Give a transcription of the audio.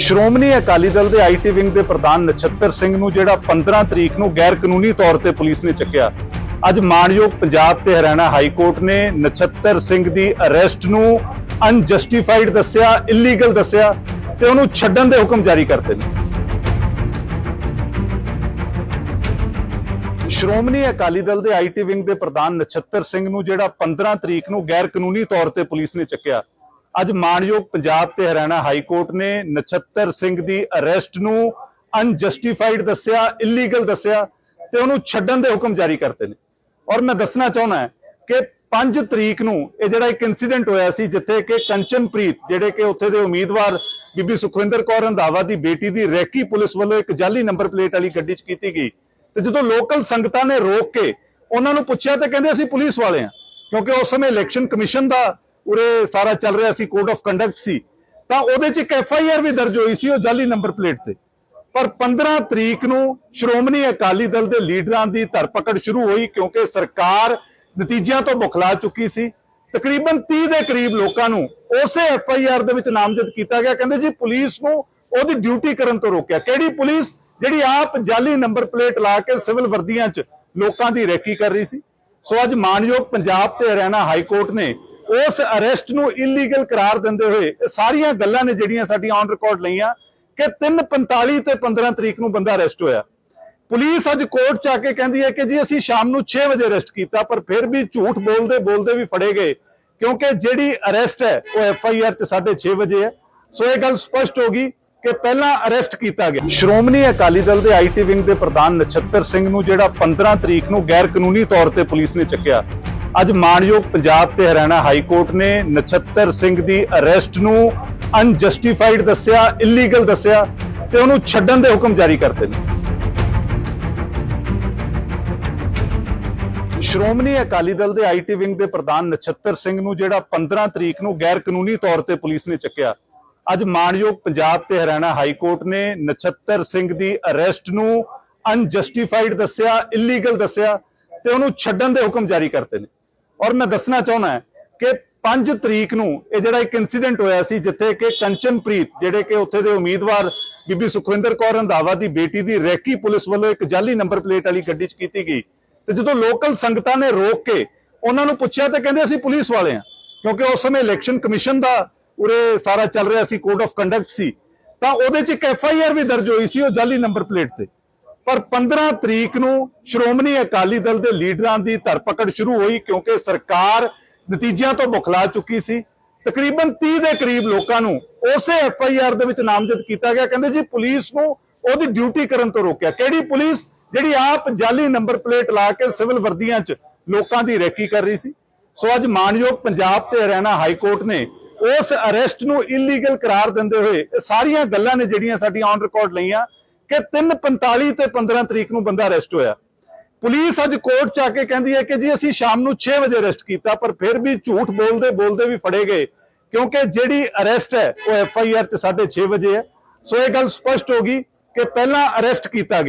ਸ਼੍ਰੋਮਣੀ ਅਕਾਲੀ ਦਲ ਦੇ IT wing ਦੇ ਪ੍ਰਧਾਨ ਨਛੱਤਰ ਸਿੰਘ ਨੂੰ ਜਿਹੜਾ 15 ਤਰੀਕ ਨੂੰ ਗੈਰ ਕਾਨੂੰਨੀ ਤੌਰ ਤੇ ਪੁਲਿਸ ਨੇ ਚੱਕਿਆ। ਅੱਜ ਮਾਨਯੋਗ ਪੰਜਾਬ ਤੇ ਹਰਿਆਣਾ ਹਾਈ ਕੋਰਟ ਨੇ ਨਛੱਤਰ ਸਿੰਘ ਦੀ ਅਰੈਸਟ ਨੂੰ ਅਨਜਸਟੀਫਾਈਡ ਦੱਸਿਆ, ਇਲੀਗਲ ਦੱਸਿਆ ਤੇ ਉਹਨੂੰ ਛੱਡਣ ਦੇ ਹੁਕਮ ਜਾਰੀ ਕਰਤੇ ਨੇ। ਸ਼੍ਰੋਮਣੀ ਅਕਾਲੀ ਦਲ ਦੇ ਆਈਟੀ ਵਿੰਗ ਦੇ ਪ੍ਰਧਾਨ ਨਛੱਤਰ ਸਿੰਘ ਨੂੰ ਜਿਹੜਾ 15 ਤਰੀਕ ਨੂੰ ਗੈਰ ਕਾਨੂੰਨੀ ਤੌਰ ਤੇ ਪੁਲਿਸ ਨੇ ਚੱਕਿਆ। ਅੱਜ ਮਾਨਯੋਗ ਪੰਜਾਬ ਤੇ ਹਰਿਆਣਾ ਹਾਈ ਕੋਰਟ ਨੇ ਨਛੱਤਰ ਸਿੰਘ ਦੀ ਅਰੈਸਟ ਨੂੰ ਅਨਜਸਟੀਫਾਈਡ ਦੱਸਿਆ ਇਲੀਗਲ ਦੱਸਿਆ ਤੇ ਉਹਨੂੰ ਛੱਡਣ ਦੇ ਹੁਕਮ ਜਾਰੀ ਕਰਤੇ ਨੇ। ਔਰ ਮੈਂ ਦੱਸਣਾ ਚਾਹੁੰਦਾ ਕਿ 5 ਤਰੀਕ ਨੂੰ ਇਹ ਜਿਹੜਾ ਇੱਕ ਇਨਸੀਡੈਂਟ ਹੋਇਆ ਸੀ, ਜਿੱਥੇ ਕਿ ਕੰਚਨਪ੍ਰੀਤ, ਜਿਹੜੇ ਕਿ ਉੱਥੇ ਦੇ ਉਮੀਦਵਾਰ ਬੀਬੀ ਸੁਖਵਿੰਦਰ ਕੌਰ ਰੰਧਾਵਾ ਦੀ ਬੇਟੀ ਦੀ ਰੈਕੀ ਪੁਲਿਸ ਵੱਲੋਂ ਇੱਕ ਜਾਲੀ ਨੰਬਰ ਪਲੇਟ ਵਾਲੀ ਗੱਡੀ 'ਚ ਕੀਤੀ ਗਈ ਤੇ ਜਦੋਂ ਲੋਕਲ ਸੰਗਤਾਂ ਨੇ ਰੋਕ ਕੇ ਉਹਨਾਂ ਨੂੰ ਪੁੱਛਿਆ ਤੇ ਕਹਿੰਦੇ ਅਸੀਂ ਪੁਲਿਸ ਵਾਲੇ ਹਾਂ, ਕਿਉਂਕਿ ਉਸ ਸਮੇਂ ਇਲੈਕਸ਼ਨ ਕਮਿਸ਼ਨ ਦਾ ਉਰੇ ਸਾਰਾ ਚੱਲ ਰਿਹਾ ਸੀ ਕੋਡ ਆਫ ਕੰਡਕਟ ਸੀ। ਤਾਂ ਉਹਦੇ 'ਚ ਇੱਕ ਐਫ ਆਈ ਆਰ ਵੀ ਦਰਜ ਹੋਈ ਸੀ, ਉਹ ਜਾਲੀ ਨੰਬਰ ਪਲੇਟ ਤੇ। ਪਰ 15 ਤਰੀਕ ਨੂੰ ਸ਼੍ਰੋਮਣੀ ਅਕਾਲੀ ਦਲ ਦੇ ਲੀਡਰਾਂ ਦੀ ਧਰਪਕੜ ਸ਼ੁਰੂ ਹੋਈ, ਕਿਉਂਕਿ ਸਰਕਾਰ ਨਤੀਜਿਆਂ ਤੋਂ ਬੁਖਲਾ ਚੁੱਕੀ ਸੀ। ਤਕਰੀਬਨ 30 ਦੇ ਕਰੀਬ ਲੋਕਾਂ ਨੂੰ ਉਸੇ ਐਫ ਆਈ ਆਰ ਦੇ ਵਿੱਚ ਨਾਮਜ਼ਦ ਕੀਤਾ ਗਿਆ। ਕਹਿੰਦੇ ਜੀ, ਪੁਲਿਸ ਨੂੰ ਉਹਦੀ ਡਿਊਟੀ ਕਰਨ ਤੋਂ ਰੋਕਿਆ। ਕਿਹੜੀ ਪੁਲਿਸ? ਜਿਹੜੀ ਆਪ ਜਾਲੀ ਨੰਬਰ ਪਲੇਟ ਲਾ ਕੇ ਸਿਵਲ ਵਰਦੀਆਂ 'ਚ ਲੋਕਾਂ ਦੀ ਰੈਕੀ ਕਰ ਰਹੀ ਸੀ। ਸੋ ਅੱਜ ਮਾਨਯੋਗ ਪੰਜਾਬ ਤੇ ਹਰਿਆਣਾ ਹਾਈ ਕੋਰਟ ਨੇ ਉਸ ਅਰੈਸਟ ਨੂੰ ਇਲੀਗਲ ਕਰਾਰ ਦਿੰਦੇ ਹੋਏ ਇਹ ਸਾਰੀਆਂ ਗੱਲਾਂ ਨੇ ਜਿਹੜੀਆਂ ਸਾਡੀਆਂ ਔਨ ਰਿਕਾਰਡ ਲਈਆਂ ਕਿ 3:45 ਤੇ 15 ਤਰੀਕ ਨੂੰ ਬੰਦਾ ਅਰੈਸਟ ਹੋਇਆ। ਪੁਲਿਸ ਅੱਜ ਕੋਰਟ ਚ ਆ ਕੇ ਕਹਿੰਦੀ ਹੈ ਕਿ ਜੀ ਅਸੀਂ ਸ਼ਾਮ ਨੂੰ 6 ਵਜੇ ਅਰੈਸਟ ਕੀਤਾ, ਪਰ ਫਿਰ ਵੀ ਝੂਠ ਬੋਲਦੇ ਬੋਲਦੇ ਵੀ ਫੜੇ ਗਏ, ਕਿਉਂਕਿ ਜਿਹੜੀ ਅਰੈਸਟ ਹੈ ਉਹ ਐਫ ਆਈ ਆਰ ਚ 6:30 ਵਜੇ ਹੈ। ਸੋ ਇਹ ਗੱਲ ਸਪਸ਼ਟ ਹੋ ਗਈ ਕਿ ਪਹਿਲਾਂ ਅਰੈਸਟ ਕੀਤਾ ਗਿਆ। ਸ਼੍ਰੋਮਣੀ ਅਕਾਲੀ ਦਲ ਦੇ ਆਈਟੀ ਵਿੰਗ ਦੇ ਪ੍ਰਧਾਨ ਨਛੱਤਰ ਸਿੰਘ ਨੂੰ ਜਿਹੜਾ 15 ਤਰੀਕ ਨੂੰ ਗੈਰ ਕਾਨੂੰਨੀ ਤੌਰ ਤੇ ਪੁਲਿਸ ਨੇ ਚੱਕਿਆ ਅੱਜ ਮਾਨਯੋਗ ਪੰਜਾਬ ਤੇ ਹਰਿਆਣਾ ਹਾਈ ਕੋਰਟ ਨੇ ਨਛੱਤਰ ਸਿੰਘ ਦੀ ਅਰੈਸਟ ਨੂੰ ਅਨਜਸਟੀਫਾਈਡ ਦੱਸਿਆ ਇਲੀਗਲ ਦੱਸਿਆ ਤੇ ਉਹਨੂੰ ਛੱਡਣ ਦੇ ਹੁਕਮ ਜਾਰੀ ਕਰਤੇ ਨੇ। ਸ਼੍ਰੋਮਣੀ ਅਕਾਲੀ ਦਲ ਦੇ ਆਈਟੀ ਵਿੰਗ ਦੇ ਪ੍ਰਧਾਨ ਨਛੱਤਰ ਸਿੰਘ ਨੂੰ ਜਿਹੜਾ 15 ਤਰੀਕ ਨੂੰ ਗੈਰ ਕਾਨੂੰਨੀ ਤੌਰ ਤੇ ਪੁਲਿਸ ਨੇ ਚੱਕਿਆ, ਅੱਜ ਮਾਨਯੋਗ ਪੰਜਾਬ ਤੇ ਹਰਿਆਣਾ ਹਾਈ ਕੋਰਟ ਨੇ ਨਛੱਤਰ ਸਿੰਘ ਦੀ ਅਰੈਸਟ ਨੂੰ ਅਨਜਸਟੀਫਾਈਡ ਦੱਸਿਆ ਇਲੀਗਲ ਦੱਸਿਆ ਤੇ ਉਹਨੂੰ ਛੱਡਣ ਦੇ ਹੁਕਮ ਜਾਰੀ ਕਰਤੇ ਨੇ। ਔਰ ਮੈਂ ਦੱਸਣਾ ਚਾਹੁੰਦਾ ਕਿ 5 ਤਰੀਕ ਨੂੰ ਇਹ ਜਿਹੜਾ ਇੱਕ ਇਨਸੀਡੈਂਟ ਹੋਇਆ ਸੀ, ਜਿੱਥੇ ਕਿ ਕੰਚਨਪ੍ਰੀਤ, ਜਿਹੜੇ ਕਿ ਉੱਥੇ ਦੇ ਉਮੀਦਵਾਰ ਬੀਬੀ ਸੁਖਵਿੰਦਰ ਕੌਰ ਰੰਧਾਵਾ ਦੀ ਬੇਟੀ ਦੀ ਰੈਕੀ ਪੁਲਿਸ ਵੱਲੋਂ ਇੱਕ ਜਾਲੀ ਨੰਬਰ ਪਲੇਟ ਵਾਲੀ ਗੱਡੀ 'ਚ ਕੀਤੀ ਗਈ। ਤੇ ਜਦੋਂ ਲੋਕਲ ਸੰਗਤਾਂ ਨੇ ਰੋਕ ਕੇ ਉਹਨਾਂ ਨੂੰ ਪੁੱਛਿਆ ਤੇ ਕਹਿੰਦੇ ਅਸੀਂ ਪੁਲਿਸ ਵਾਲੇ ਹਾਂ, ਕਿਉਂਕਿ ਉਸ ਸਮੇਂ ਇਲੈਕਸ਼ਨ ਕਮਿਸ਼ਨ ਦਾ ਉਰੇ ਸਾਰਾ ਚੱਲ ਰਿਹਾ ਸੀ ਕੋਡ ਆਫ ਕੰਡਕਟ ਸੀ। ਤਾਂ ਉਹਦੇ 'ਚ ਇੱਕ ਐਫ ਆਈ ਆਰ ਵੀ ਦਰਜ ਹੋਈ ਸੀ, ਉਹ ਜਾਲੀ ਨੰਬਰ ਪਲੇਟ ਤੇ। ਪਰ 15 ਤਰੀਕ ਨੂੰ ਸ਼੍ਰੋਮਣੀ ਅਕਾਲੀ ਦਲ ਦੇ ਲੀਡਰਾਂ ਦੀ ਧਰਪਕੜ ਸ਼ੁਰੂ ਹੋਈ ਕਿਉਂਕਿ ਸਰਕਾਰ ਨਤੀਜਿਆਂ ਤੋਂ ਬੁਖਲਾ ਚੁੱਕੀ ਸੀ। ਤਕਰੀਬਨ 30 ਦੇ ਕਰੀਬ ਲੋਕਾਂ ਨੂੰ ਉਸੇ ਐਫ ਆਈ ਆਰ ਦੇ ਵਿੱਚ ਨਾਮਜ਼ਦ ਕੀਤਾ ਗਿਆ। ਕਹਿੰਦੇ ਜੀ ਪੁਲਿਸ ਨੂੰ ਉਹਦੀ ਡਿਊਟੀ ਕਰਨ ਤੋਂ ਰੋਕਿਆ। ਕਿਹੜੀ ਪੁਲਿਸ? ਜਿਹੜੀ ਆਪ ਜਾਲੀ ਨੰਬਰ ਪਲੇਟ ਲਾ ਕੇ ਸਿਵਲ ਵਰਦੀਆਂ 'ਚ ਲੋਕਾਂ ਦੀ ਰੈਕੀ ਕਰ ਰਹੀ ਸੀ। ਸੋ ਅੱਜ ਮਾਨਯੋਗ ਪੰਜਾਬ ਤੇ ਹਰਿਆਣਾ ਹਾਈ ਕੋਰਟ ਨੇ ਉਸ ਅਰੈਸਟ ਨੂੰ ਇਲੀਗਲ ਕਰਾਰ ਦਿੰਦੇ ਹੋਏ ਇਹ ਸਾਰੀਆਂ ਗੱਲਾਂ ਨੇ ਜਿਹੜੀਆਂ ਸਾਡੀਆਂ ਔਨ ਰਿਕਾਰਡ ਲਈਆਂ। ਕਿ 3:45 ਤੇ 15 ਤਰੀਕ ਨੂੰ ਬੰਦਾ ਅਰੈਸਟ ਹੋਇਆ। ਪੁਲਿਸ ਅੱਜ ਕੋਰਟ ਚ ਆ ਕੇ ਕਹਿੰਦੀ ਹੈ ਕਿ ਜੀ ਅਸੀਂ ਸ਼ਾਮ ਨੂੰ 6 ਵਜੇ ਅਰੈਸਟ ਕੀਤਾ, ਪਰ ਫਿਰ ਵੀ ਝੂਠ ਬੋਲਦੇ ਬੋਲਦੇ ਵੀ ਫੜੇ ਗਏ। ਕਿਉਂਕਿ ਜਿਹੜੀ ਅਰੈਸਟ ਹੈ, ਉਹ ਐਫ ਆਈ ਆਰ ਚ 6:30 ਵਜੇ ਹੈ। ਸੋ ਇਹ ਗੱਲ ਸਪਸ਼ਟ ਹੋ ਗਈ ਕਿ ਪਹਿਲਾਂ ਅਰੈਸਟ ਕੀਤਾ ਗਿਆ।